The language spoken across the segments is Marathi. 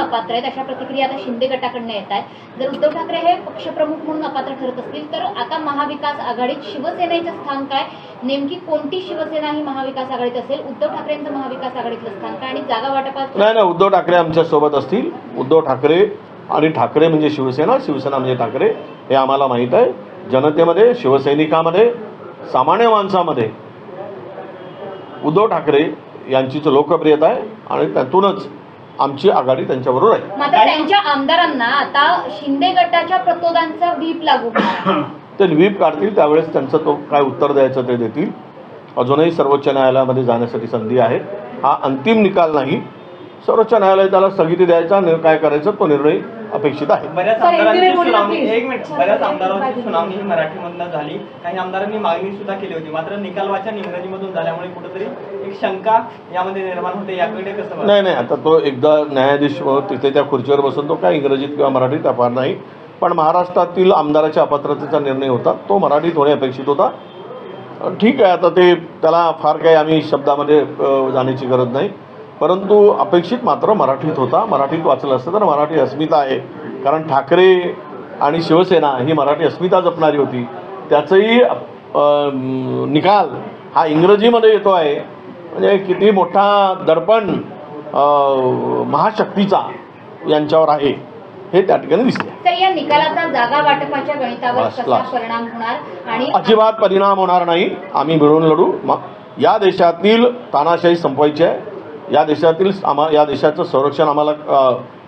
अपात्र आहेत अशा प्रतिक्रिया आता शिंदे गटाकडनं येत आहेत. जर उद्धव ठाकरे हे पक्षप्रमुख म्हणून अपात्र ठरत असतील तर आता महाविकास आघाडीत शिवसेनेचं स्थान काय? नेमकी कोणती शिवसेना ही महाविकास आघाडीत असेल? उद्धव ठाकरेंचं महाविकास आघाडीतलं स्थान काय? आणि जागा वाटपात नाही नाही उद्धव ठाकरे आमच्यासोबत असतील. उद्धव ठाकरे आणि ठाकरे म्हणजे शिवसेना शिवसेना म्हणजे ठाकरे हे आम्हाला माहीत आहे. जनतेमध्ये शिवसैनिकामध्ये सामान्य माणसामध्ये उद्धव ठाकरे यांचीच लोकप्रियता आहे आणि त्यातूनच आमची आघाडी त्यांच्याबरोबर आहे. मात्र त्यांच्या आमदारांना आता शिंदे गटाच्या प्रतोदांचा व्हीप लागू. ते व्हीप काढतील त्यावेळेस त्यांचं तो काय उत्तर द्यायचं ते देतील. अजूनही सर्वोच्च न्यायालयामध्ये जाण्यासाठी संधी आहे. हा अंतिम निकाल नाही. सर्वोच्च न्यायालय त्याला स्थगिती द्यायचा काय करायचं तो निर्णय अपेक्षित आहे. बऱ्याच आमदारांची सुनावणी. एक मिनिट. बऱ्याच आमदारांची सुनावणी ही मराठीमधनं झाली. काही आमदारांनी मागणी सुद्धा केली होती. मात्र निकाल वाचन इंग्रजीमधून झाल्यामुळे कुठेतरी एक शंका यामध्ये निर्माण होते. याकडे कसं? नाही नाही. आता तो एकदा न्यायाधीश व तिथे त्या खुर्चीवर बसून तो काय इंग्रजीत किंवा मराठीत अपार नाही. पण महाराष्ट्रातील आमदाराच्या अपात्रतेचा निर्णय होता. तो मराठीत होणे अपेक्षित होता. ठीक आहे. आता ते त्याला फार काही आम्ही शब्दामध्ये जाण्याची गरज नाही. परंतु अपेक्षित मात्र मराठीत होता. मराठीत वाचलं असतं तर मराठी अस्मिता आहे. कारण ठाकरे आणि शिवसेना ही मराठी अस्मिता जपणारी होती. त्याचंही निकाल हा इंग्रजीमध्ये येतो आहे. म्हणजे किती मोठा दडपण महाशक्तीचा यांच्यावर आहे हे त्या ठिकाणी दिसले तर या निकालाचा जागा वाटपाच्या गणितावर बस, कसा बस. परिणाम होणार? आणि अजिबात परिणाम होणार नाही. आम्ही मिळून लढू. मग या देशातील तानाशाही संपवायची आहे. या देशातील आम्हा या देशाचं संरक्षण आम्हाला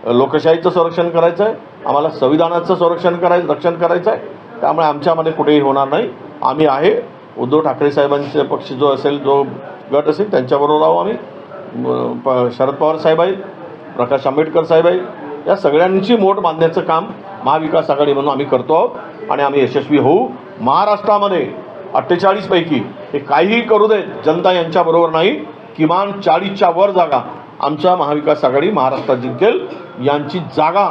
लोकशाहीचं संरक्षण करायचं आहे आम्हाला संविधानाचं संरक्षण करायचं रक्षण करायचं आहे त्यामुळे आमच्यामध्ये कुठेही होणार नाही. आम्ही आहे. उद्धव ठाकरे साहेबांचे पक्ष जो असेल जो गट असेल त्यांच्याबरोबर आहो आम्ही. प- शरद पवार साहेब आहेत प्रकाश आंबेडकर साहेब आहेत. या सगळ्यांची मोठ बांधण्याचं काम महाविकास आघाडी म्हणून आम्ही करतो आहोत आणि आम्ही यशस्वी होऊ. महाराष्ट्रामध्ये अठ्ठेचाळीसपैकी हे काहीही करू देत जनता यांच्याबरोबर नाही. किमान चाळीसच्या वर जागा. आमच्या महाविकास आघाडी महाराष्ट्रात जिंकेल. यांची जागा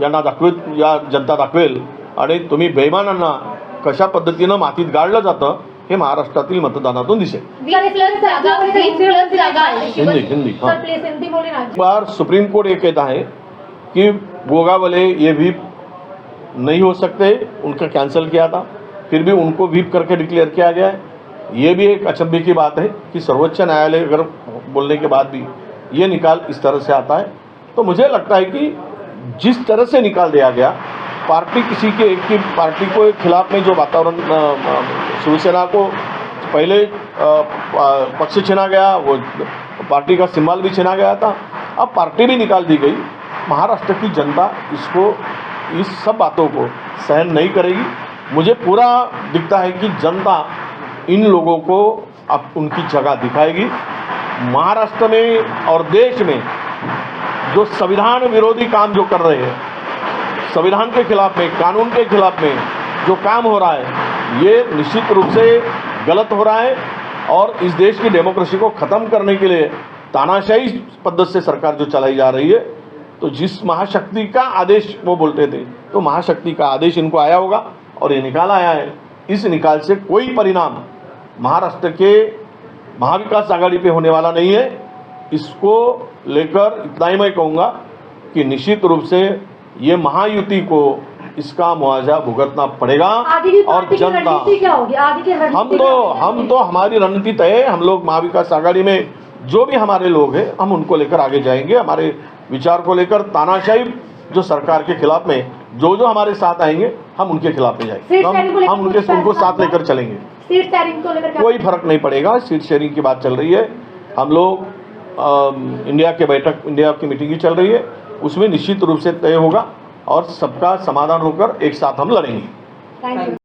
यांना दाखवेल या जनता दाखवेल. आणि तुम्ही बेमानांना कशा पद्धतीनं मातीत गाडलं जातं हे महाराष्ट्रातील मतदानातून दिसेल. हिंदी हिंदी हाँ. बार सुप्रीम कोर्ट ये कहता है कि गोगा वाले ये व्हीप नहीं हो सकते उनका कैंसिल किया था. फिर भी उनको व्हीप करके डिक्लेयर किया गया है। ये भी एक अचंभे की बात है कि सर्वोच्च न्यायालय अगर बोलने के बाद भी ये निकाल इस तरह से आता है तो मुझे लगता है कि जिस तरह से निकाल दिया गया, पार्टी किसी के एक की पार्टी को खिलाफ में जो वातावरण शिवसेना को पहले पक्ष छिना गया, वो पार्टी का सिम्बल भी छिना गया था, अब पार्टी भी निकाल दी गई, महाराष्ट्र की जनता इसको, इस सब बातों को सहन नहीं करेगी। मुझे पूरा दिखता है कि जनता इन लोगों को अब उनकी जगह दिखाएगी। महाराष्ट्र में और देश में जो संविधान विरोधी काम जो कर रहे हैं, संविधान के खिलाफ में, कानून के खिलाफ में जो काम हो रहा है, ये निश्चित रूप से गलत हो रहा है और इस देश की डेमोक्रेसी को ख़त्म करने के लिए तानाशाही पद्धत से सरकार जो चलाई जा रही है तो जिस महाशक्ति का आदेश वो बोलते थे तो महाशक्ति का आदेश इनको आया होगा और ये निकाल आया है। इस निकाल से कोई परिणाम महाराष्ट्र के महाविकास आघाड़ी पे होने वाला नहीं है। इसको लेकर इतना ही मैं कहूँगा कि निश्चित रूप से ये महायुति को इसका मुआवजा भुगतना पड़ेगा और जनता हम तो हम तो हमारी रणनीति तय है। हम लोग महाविकास आघाड़ी में जो भी हमारे लोग हैं हम उनको लेकर आगे जाएँगे। हमारे विचार को लेकर तानाशाही जो सरकार के खिलाफ में जो जो हमारे साथ आएँगे हम उनके खिलाफ में जाएँगे। हम हम उनके उनको साथ लेकर चलेंगे। सीट शेयरिंग को लेकर कोई फ़र्क नहीं पड़ेगा सीट शेयरिंग की बात चल रही है। हम लोग इंडिया के बैठक इंडिया की मीटिंग ही चल रही है। उसमें निश्चित रूप से तय होगा और सबका समाधान होकर एक साथ हम लड़ेंगे।